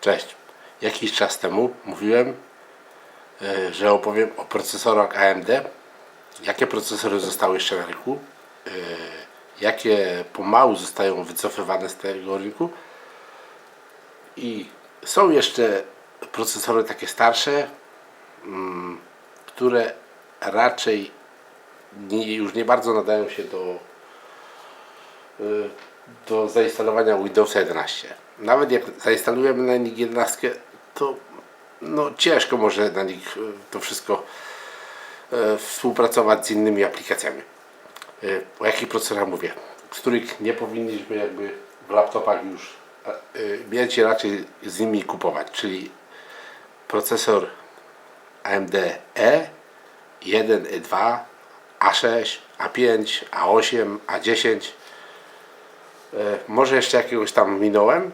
Cześć. Jakiś czas temu mówiłem, e, że opowiem o procesorach AMD, jakie procesory zostały jeszcze na rynku, e, jakie pomału zostają wycofywane z tego rynku i są jeszcze procesory takie starsze, mm, które raczej już nie bardzo nadają się do y, do zainstalowania Windowsa 11. Nawet jak zainstalujemy na nich 11, to no, ciężko może na nich y, to wszystko y, współpracować z innymi aplikacjami. Y, O jakich procesorach mówię? Z których nie powinniśmy jakby w laptopach już mieć raczej z nimi kupować, czyli procesor AMD E, 1, E2, A6, A5, A8, A10. E, Może jeszcze jakiegoś tam minąłem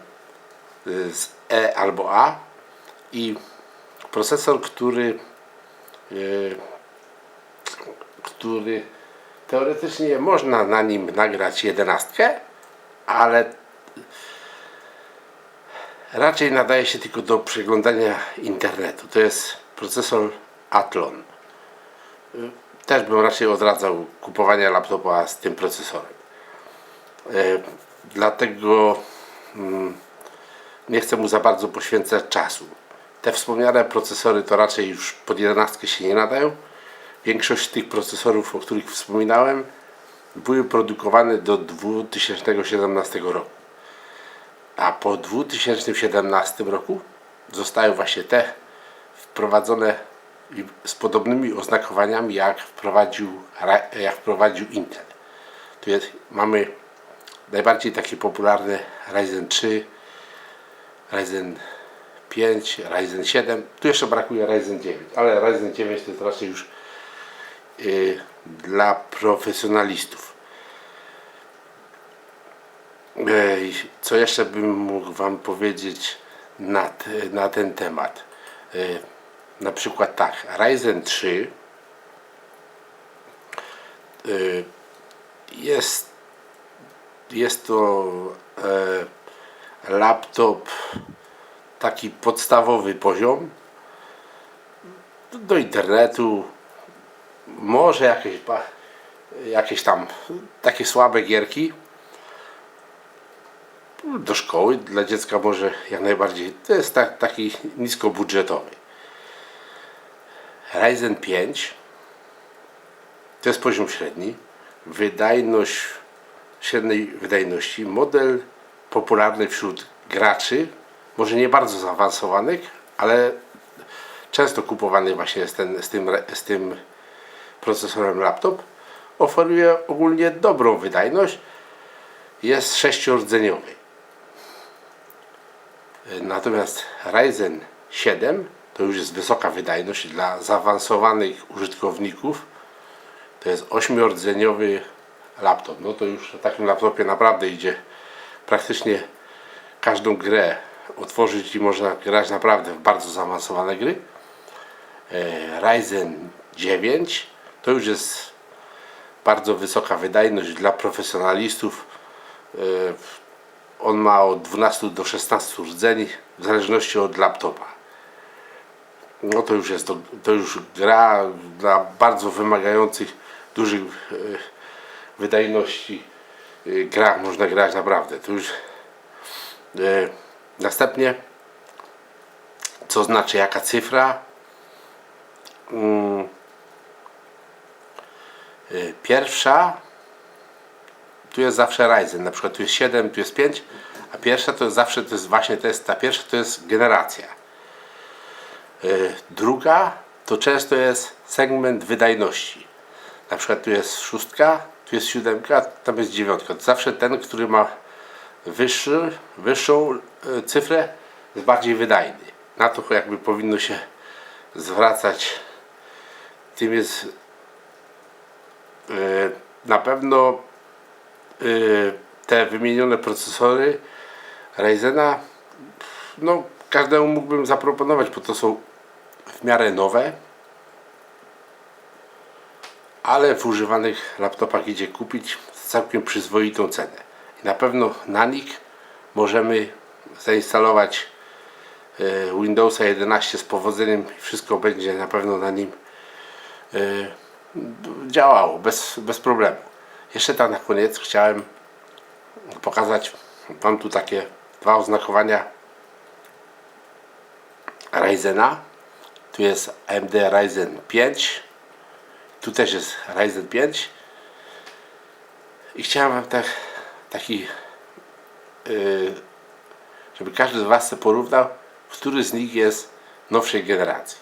z E albo A i procesor, który y, który teoretycznie można na nim nagrać jedenastkę, ale raczej nadaje się tylko do przeglądania internetu. To jest procesor Athlon. Też bym raczej odradzał kupowania laptopa z tym procesorem. E, Dlatego mm, nie chcę mu za bardzo poświęcać czasu. Te wspomniane procesory to raczej już pod 11 się nie nadają. Większość tych procesorów, o których wspominałem, były produkowane do 2017 roku. A po 2017 roku zostały właśnie te wprowadzone z podobnymi oznakowaniami jak wprowadził, jak wprowadził Intel. Tu jest, mamy najbardziej takie popularne Ryzen 3, Ryzen 5, Ryzen 7. Tu jeszcze brakuje Ryzen 9, ale Ryzen 9 to jest raczej już y, dla profesjonalistów. Ej, Co jeszcze bym mógł Wam powiedzieć na, na ten temat? Y, Na przykład tak, Ryzen 3 y, jest, jest to e, laptop taki podstawowy poziom. Do internetu, może jakieś, jakieś tam takie słabe gierki. Do szkoły dla dziecka może jak najbardziej. To jest tak, taki niskobudżetowy. Ryzen 5 to jest poziom średni. Wydajność średniej wydajności model popularny wśród graczy może nie bardzo zaawansowanych ale często kupowany właśnie z, ten, z, tym, z tym procesorem laptop oferuje ogólnie dobrą wydajność jest sześciordzeniowy Natomiast Ryzen 7 to już jest wysoka wydajność dla zaawansowanych użytkowników. To jest 8-rdzeniowy laptop. No to już na takim laptopie naprawdę idzie praktycznie każdą grę otworzyć i można grać naprawdę w bardzo zaawansowane gry. E, Ryzen 9 to już jest bardzo wysoka wydajność dla profesjonalistów. E, on ma od 12 do 16 rdzeni w zależności od laptopa. No to już jest to, to już gra dla bardzo wymagających dużych e, wydajności grach można grać naprawdę. To już e, następnie co znaczy jaka cyfra Mm, e, pierwsza tu jest zawsze Ryzen, na przykład tu jest 7, tu jest 5, a pierwsza to jest zawsze, to jest właśnie, to jest, ta pierwsza to jest generacja. Druga to często jest segment wydajności. Na przykład tu jest szóstka, jest siódemka, tam jest dziewiątka. Zawsze ten, który ma wyższy, wyższą yy, cyfrę jest bardziej wydajny. Na to jakby powinno się zwracać. Tym jest yy, na pewno y, te wymienione procesory Ryzena no każdemu mógłbym zaproponować, bo to są w miarę nowe ale w używanych laptopach idzie kupić z całkiem przyzwoitą cenę i na pewno na nich możemy zainstalować e, Windowsa 11 z powodzeniem i wszystko będzie na pewno na nim e, działało bez, bez problemu. Jeszcze tak na koniec chciałem pokazać Wam tu takie dwa oznakowania Ryzena. Tu jest AMD Ryzen 5. Tu też jest Ryzen 5. I chciałem Wam tak, taki, yy, żeby każdy z Was sobie porównał, który z nich jest nowszej generacji.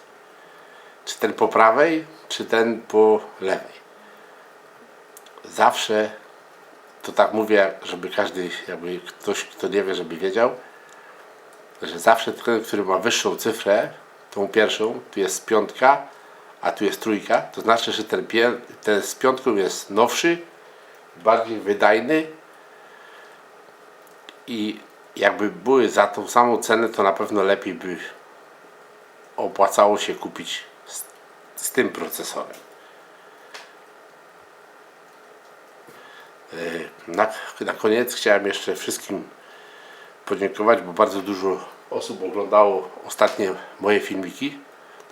Czy ten po prawej, czy ten po lewej. Zawsze to tak mówię, żeby każdy, jakby ktoś, kto nie wie, żeby wiedział, że zawsze ten, który ma wyższą cyfrę, tą pierwszą, tu jest piątka, a tu jest trójka, to znaczy, że ten, ten z piątką jest nowszy, bardziej wydajny i jakby były za tą samą cenę, to na pewno lepiej by opłacało się kupić z, z tym procesorem. Yy, Na, na koniec chciałem jeszcze wszystkim podziękować, bo bardzo dużo osób oglądało ostatnie moje filmiki.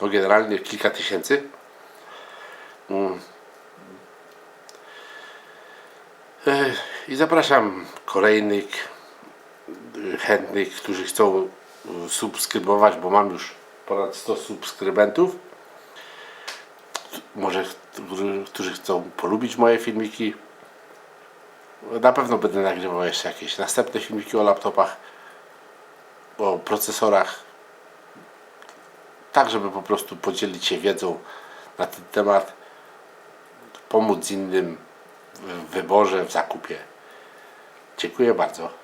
No generalnie kilka tysięcy. Mm. I zapraszam kolejnych yy, chętnych, którzy chcą yy, subskrybować, bo mam już ponad 100 subskrybentów. Może którzy chcą polubić moje filmiki. Na pewno będę nagrywał jeszcze jakieś następne filmiki o laptopach, o procesorach, tak żeby po prostu podzielić się wiedzą na ten temat, pomóc innym w wyborze, w zakupie. Dziękuję bardzo.